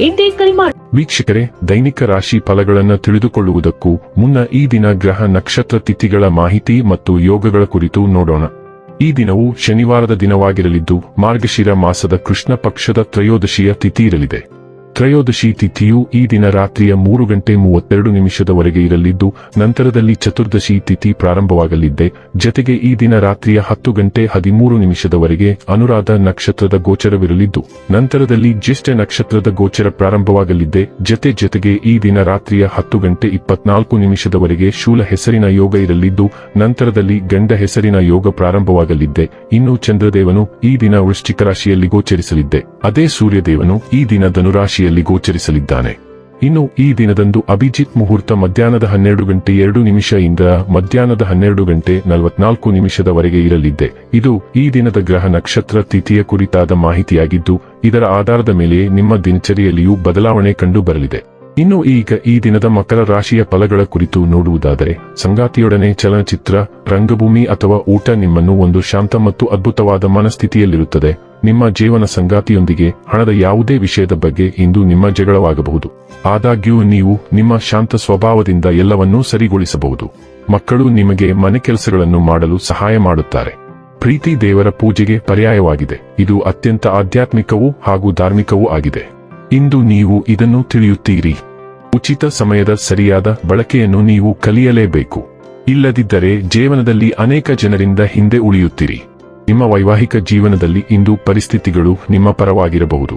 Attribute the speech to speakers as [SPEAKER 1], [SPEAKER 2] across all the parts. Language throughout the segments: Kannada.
[SPEAKER 1] ಇಂದೇ ಕರೆ ಮಾಡಿ
[SPEAKER 2] ವೀಕ್ಷಕರೇ, ದೈನಿಕ ರಾಶಿ ಫಲಗಳನ್ನು ತಿಳಿದುಕೊಳ್ಳುವುದಕ್ಕೂ ಮುನ್ನ ಈ ದಿನ ಗ್ರಹ ನಕ್ಷತ್ರ ತಿಥಿಗಳ ಮಾಹಿತಿ ಮತ್ತು ಯೋಗಗಳ ಕುರಿತು ನೋಡೋಣ. ಈ ದಿನವು ಶನಿವಾರದ ದಿನವಾಗಿರಲಿದ್ದು, ಮಾರ್ಗಶಿರ ಮಾಸದ ಕೃಷ್ಣ ಪಕ್ಷದ ತ್ರಯೋದಶಿಯ ತಿಥಿ ಇರಲಿದೆ. ತ್ರಯೋದಶಿ ತಿಥಿಯು ಈ ದಿನ ರಾತ್ರಿಯ ಮೂರು ಗಂಟೆ ಮೂವತ್ತೆರಡು ನಿಮಿಷದವರೆಗೆ ಇರಲಿದ್ದು, ನಂತರದಲ್ಲಿ ಚತುರ್ದಶಿ ತಿಥಿ ಪ್ರಾರಂಭವಾಗಲಿದ್ದೆ. ಜತೆಗೆ ಈ ದಿನ ರಾತ್ರಿಯ ಹತ್ತು ಗಂಟೆ ಹದಿಮೂರು ನಿಮಿಷದವರೆಗೆ ಅನುರಾಧ ನಕ್ಷತ್ರದ ಗೋಚರವಿರಲಿದ್ದು, ನಂತರದಲ್ಲಿ ಜ್ಯೇಷ್ಠ ನಕ್ಷತ್ರದ ಗೋಚರ ಪ್ರಾರಂಭವಾಗಲಿದ್ದೆ. ಜತೆ ಜತೆಗೆ ಈ ದಿನ ರಾತ್ರಿಯ ಹತ್ತು ಗಂಟೆ ಇಪ್ಪತ್ನಾಲ್ಕು ನಿಮಿಷದವರೆಗೆ ಶೂಲ ಹೆಸರಿನ ಯೋಗ ಇರಲಿದ್ದು, ನಂತರದಲ್ಲಿ ಗಂಡ ಹೆಸರಿನ ಯೋಗ ಪ್ರಾರಂಭವಾಗಲಿದ್ದೆ. ಇನ್ನು ಚಂದ್ರದೇವನು ಈ ದಿನ ವೃಶ್ಚಿಕ ರಾಶಿಯಲ್ಲಿ ಗೋಚರಿಸಲಿದ್ದೆ. ಅದೇ ಸೂರ್ಯದೇವನು ಈ ದಿನ ಧನುರಾಶಿಯಲ್ಲಿ ಗೋಚರಿಸಲಿದ್ದಾನೆ. ಇನ್ನು ಈ ದಿನದಂದು ಅಭಿಜಿತ್ ಮುಹೂರ್ತ ಮಧ್ಯಾಹ್ನದ ಹನ್ನೆರಡು ಗಂಟೆ ಎರಡು ನಿಮಿಷ ಇಂದ ಮಧ್ಯಾಹ್ನದ ಹನ್ನೆರಡು ಗಂಟೆ ನಲವತ್ನಾಲ್ಕು ನಿಮಿಷದವರೆಗೆ ಇರಲಿದ್ದೆ. ಇದು ಈ ದಿನದ ಗ್ರಹ ನಕ್ಷತ್ರ ತಿಥಿಯ ಕುರಿತಾದ ಮಾಹಿತಿಯಾಗಿದ್ದು, ಇದರ ಆಧಾರದ ಮೇಲೆ ನಿಮ್ಮ ದಿನಚರಿಯಲ್ಲಿಯೂ ಬದಲಾವಣೆ ಕಂಡು ಬರಲಿದೆ ಇನ್ನು ಈಗ ಈ ದಿನದ ಮಕರ ರಾಶಿಯ ಫಲಗಳ ಕುರಿತು ನೋಡುವುದಾದರೆ, ಸಂಗಾತಿಯೊಡನೆ ಚಲನಚಿತ್ರ, ರಂಗಭೂಮಿ ಅಥವಾ ಊಟ ನಿಮ್ಮನ್ನು ಒಂದು ಶಾಂತ ಮತ್ತು ಅದ್ಭುತವಾದ ಮನಸ್ಥಿತಿಯಲ್ಲಿರುತ್ತದೆ. ನಿಮ್ಮ ಜೀವನ ಸಂಗಾತಿಯೊಂದಿಗೆ ಹಣದ ಯಾವುದೇ ವಿಷಯದ ಬಗ್ಗೆ ಇಂದು ನಿಮ್ಮ ಜಗಳವಾಗಬಹುದು. ಆದಾಗ್ಯೂ ನೀವು ನಿಮ್ಮ ಶಾಂತ ಸ್ವಭಾವದಿಂದ ಎಲ್ಲವನ್ನೂ ಸರಿಗೊಳಿಸಬಹುದು. ಮಕ್ಕಳು ನಿಮಗೆ ಮನೆ ಕೆಲಸಗಳನ್ನು ಮಾಡಲು ಸಹಾಯ ಮಾಡುತ್ತಾರೆ. ಪ್ರೀತಿ ದೇವರ ಪೂಜೆಗೆ ಪರ್ಯಾಯವಾಗಿದೆ. ಇದು ಅತ್ಯಂತ ಆಧ್ಯಾತ್ಮಿಕವೂ ಹಾಗೂ ಧಾರ್ಮಿಕವೂ ಆಗಿದೆ. ಇಂದು ನೀವು ಇದನ್ನು ತಿಳಿಯುತ್ತೀರಿ. ಉಚಿತ ಸಮಯದ ಸರಿಯಾದ ಬಳಕೆಯನ್ನು ನೀವು ಕಲಿಯಲೇಬೇಕು. ಇಲ್ಲದಿದ್ದರೆ ಜೀವನದಲ್ಲಿ ಅನೇಕ ಜನರಿಂದ ಹಿಂದೆ ಉಳಿಯುತ್ತೀರಿ. ನಿಮ್ಮ ವೈವಾಹಿಕ ಜೀವನದಲ್ಲಿ ಇಂದು ಪರಿಸ್ಥಿತಿಗಳು ನಿಮ್ಮ ಪರವಾಗಿರಬಹುದು.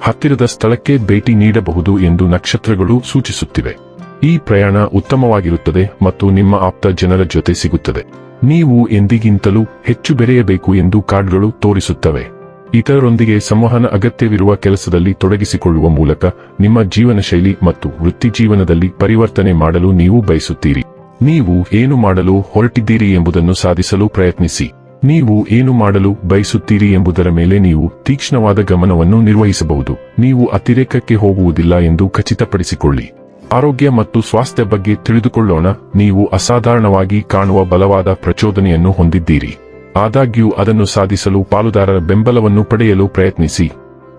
[SPEAKER 2] ಹತ್ತಿರದ ಸ್ಥಳಕ್ಕೆ ಭೇಟಿ ನೀಡಬಹುದು ಎಂದು ನಕ್ಷತ್ರಗಳು ಸೂಚಿಸುತ್ತಿವೆ. ಈ ಪ್ರಯಾಣ ಉತ್ತಮವಾಗಿರುತ್ತದೆ ಮತ್ತು ನಿಮ್ಮ ಆಪ್ತ ಜನರ ಜೊತೆ ಸಿಗುತ್ತದೆ. ನೀವು ಎಂದಿಗಿಂತಲೂ ಹೆಚ್ಚು ಬೆರೆಯಬೇಕು ಎಂದು ಕಾರ್ಡ್ಗಳು ತೋರಿಸುತ್ತವೆ. ಇತರರೊಂದಿಗೆ ಸಂವಹನ ಅಗತ್ಯವಿರುವ ಕೆಲಸದಲ್ಲಿ ತೊಡಗಿಸಿಕೊಳ್ಳುವ ಮೂಲಕ ನಿಮ್ಮ ಜೀವನ ಶೈಲಿ ಮತ್ತು ವೃತ್ತಿ ಜೀವನದಲ್ಲಿ ಪರಿವರ್ತನೆ ಮಾಡಲು ನೀವು ಬಯಸುತ್ತೀರಿ. ನೀವು ಏನು ಮಾಡಲು ಹೊರಟಿದ್ದೀರಿ ಎಂಬುದನ್ನು ಸಾಧಿಸಲು ಪ್ರಯತ್ನಿಸಿ. ನೀವು ಏನು ಮಾಡಲು ಬಯಸುತ್ತೀರಿ ಎಂಬುದರ ಮೇಲೆ ನೀವು ತೀಕ್ಷ್ಣವಾದ ಗಮನವನ್ನು ನಿರ್ವಹಿಸಬಹುದು. ನೀವು ಅತಿರೇಕಕ್ಕೆ ಹೋಗುವುದಿಲ್ಲ ಎಂದು ಖಚಿತಪಡಿಸಿಕೊಳ್ಳಿ. ಆರೋಗ್ಯ ಮತ್ತು ಸ್ವಾಸ್ಥ್ಯ ಬಗ್ಗೆ ತಿಳಿದುಕೊಳ್ಳೋಣ. ನೀವು ಅಸಾಧಾರಣವಾಗಿ ಕಾಣುವ ಬಲವಾದ ಪ್ರಚೋದನೆಯನ್ನು ಹೊಂದಿದ್ದೀರಿ. ಆದಾಗ್ಯೂ ಅದನ್ನು ಸಾಧಿಸಲು ಪಾಲುದಾರರ ಬೆಂಬಲವನ್ನು ಪಡೆಯಲು ಪ್ರಯತ್ನಿಸಿ.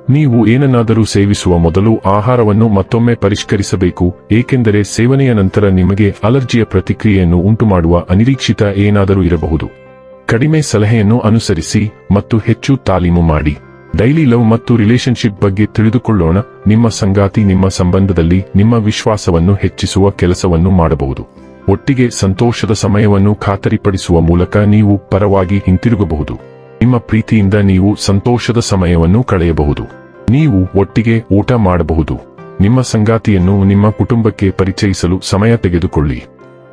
[SPEAKER 2] ನೀವು ಏನನ್ನಾದರೂ ಸೇವಿಸುವ ಮೊದಲು ಆಹಾರವನ್ನು ಮತ್ತೊಮ್ಮೆ ಪರಿಷ್ಕರಿಸಬೇಕು, ಏಕೆಂದರೆ ಸೇವನೆಯ ನಂತರ ನಿಮಗೆ ಅಲರ್ಜಿಯ ಪ್ರತಿಕ್ರಿಯೆಯನ್ನು ಉಂಟುಮಾಡುವ ಅನಿರೀಕ್ಷಿತ ಏನಾದರೂ ಇರಬಹುದು. ಕಡಿಮೆ ಸಲಹೆಯನ್ನು ಅನುಸರಿಸಿ ಮತ್ತು ಹೆಚ್ಚು ತಾಲೀಮು ಮಾಡಿ. ಡೈಲಿ ಲವ್ ಮತ್ತು ರಿಲೇಶನ್ಶಿಪ್ ಬಗ್ಗೆ ತಿಳಿದುಕೊಳ್ಳೋಣ, ನಿಮ್ಮ ಸಂಗಾತಿ ನಿಮ್ಮ ಸಂಬಂಧದಲ್ಲಿ ನಿಮ್ಮ ವಿಶ್ವಾಸವನ್ನು ಹೆಚ್ಚಿಸುವ ಕೆಲಸವನ್ನು ಮಾಡಬಹುದು. ಒಟ್ಟಿಗೆ ಸಂತೋಷದ ಸಮಯವನ್ನು ಖಾತರಿಪಡಿಸುವ ಮೂಲಕ ನೀವು ಪರವಾಗಿ ಹಿಂತಿರುಗಬಹುದು. ನಿಮ್ಮ ಪ್ರೀತಿಯಿಂದ ನೀವು ಸಂತೋಷದ ಸಮಯವನ್ನು ಕಳೆಯಬಹುದು. ನೀವು ಒಟ್ಟಿಗೆ ಊಟ ಮಾಡಬಹುದು. ನಿಮ್ಮ ಸಂಗಾತಿಯನ್ನು ನಿಮ್ಮ ಕುಟುಂಬಕ್ಕೆ ಪರಿಚಯಿಸಲು ಸಮಯ ತೆಗೆದುಕೊಳ್ಳಿ.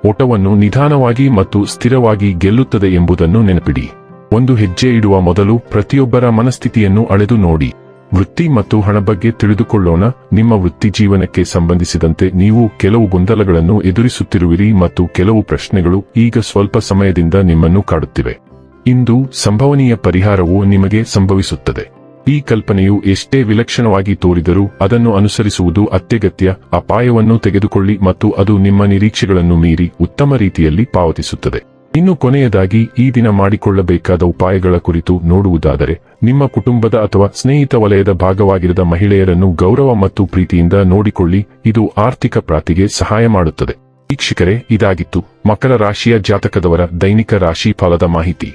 [SPEAKER 2] ಓಟವನ್ನು ನಿಧಾನವಾಗಿ ಮತ್ತು ಸ್ಥಿರವಾಗಿ ಗೆಲ್ಲುತ್ತದೆ ಎಂಬುದನ್ನು ನೆನಪಿಡಿ. ಒಂದು ಹೆಜ್ಜೆ ಇಡುವ ಮೊದಲು ಪ್ರತಿಯೊಬ್ಬರ ಮನಸ್ಥಿತಿಯನ್ನು ಅಳೆದು ನೋಡಿ. ವೃತ್ತಿ ಮತ್ತು ಹಣ ಬಗ್ಗೆ ತಿಳಿದುಕೊಳ್ಳೋಣ. ನಿಮ್ಮ ವೃತ್ತಿ ಜೀವನಕ್ಕೆ ಸಂಬಂಧಿಸಿದಂತೆ ನೀವು ಕೆಲವು ಗೊಂದಲಗಳನ್ನು ಎದುರಿಸುತ್ತಿರುವಿರಿ ಮತ್ತು ಕೆಲವು ಪ್ರಶ್ನೆಗಳು ಈಗ ಸ್ವಲ್ಪ ಸಮಯದಿಂದ ನಿಮ್ಮನ್ನು ಕಾಡುತ್ತಿವೆ. ಇಂದು ಸಂಭವನೀಯ ಪರಿಹಾರವು ನಿಮಗೆ ಸಂಭವಿಸುತ್ತದೆ. ಈ ಕಲ್ಪನೆಯು ಎಷ್ಟೇ ವಿಲಕ್ಷಣವಾಗಿ ತೋರಿದರೂ ಅದನ್ನು ಅನುಸರಿಸುವುದು ಅತ್ಯಗತ್ಯ. ಅಪಾಯವನ್ನು ತೆಗೆದುಕೊಳ್ಳಿ ಮತ್ತು ಅದು ನಿಮ್ಮ ನಿರೀಕ್ಷೆಗಳನ್ನು ಮೀರಿ ಉತ್ತಮ ರೀತಿಯಲ್ಲಿ ಪಾವತಿಸುತ್ತದೆ. ಇನ್ನು ಕೊನೆಯದಾಗಿ ಈ ದಿನ ಮಾಡಿಕೊಳ್ಳಬೇಕಾದ ಉಪಾಯಗಳ ಕುರಿತು ನೋಡುವುದಾದರೆ, ನಿಮ್ಮ ಕುಟುಂಬದ ಅಥವಾ ಸ್ನೇಹಿತ ವಲಯದ ಭಾಗವಾಗಿರದ ಮಹಿಳೆಯರನ್ನು ಗೌರವ ಮತ್ತು ಪ್ರೀತಿಯಿಂದ ನೋಡಿಕೊಳ್ಳಿ, ಇದು ಆರ್ಥಿಕ ಪ್ರಾತಿಗೆ ಸಹಾಯ ಮಾಡುತ್ತದೆ. ವೀಕ್ಷಕರೇ, ಇದಾಗಿತ್ತು ಮಕರ ರಾಶಿಯ ಜಾತಕದವರ ದೈನಿಕ ರಾಶಿ ಫಲದ ಮಾಹಿತಿ.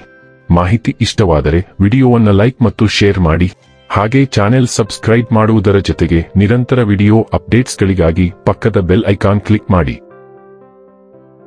[SPEAKER 2] ಮಾಹಿತಿ ಇಷ್ಟವಾದರೆ ವಿಡಿಯೋವನ್ನು ಲೈಕ್ ಮತ್ತು ಶೇರ್ ಮಾಡಿ, ಹಾಗೆ ಚಾನೆಲ್ ಸಬ್ಸ್ಕ್ರೈಬ್ ಮಾಡುವುದರ ಜೊತೆಗೆ ನಿರಂತರ ವಿಡಿಯೋ ಅಪ್ಡೇಟ್ಸ್ಗಳಿಗಾಗಿ ಪಕ್ಕದ ಬೆಲ್ ಐಕಾನ್ ಕ್ಲಿಕ್ ಮಾಡಿ.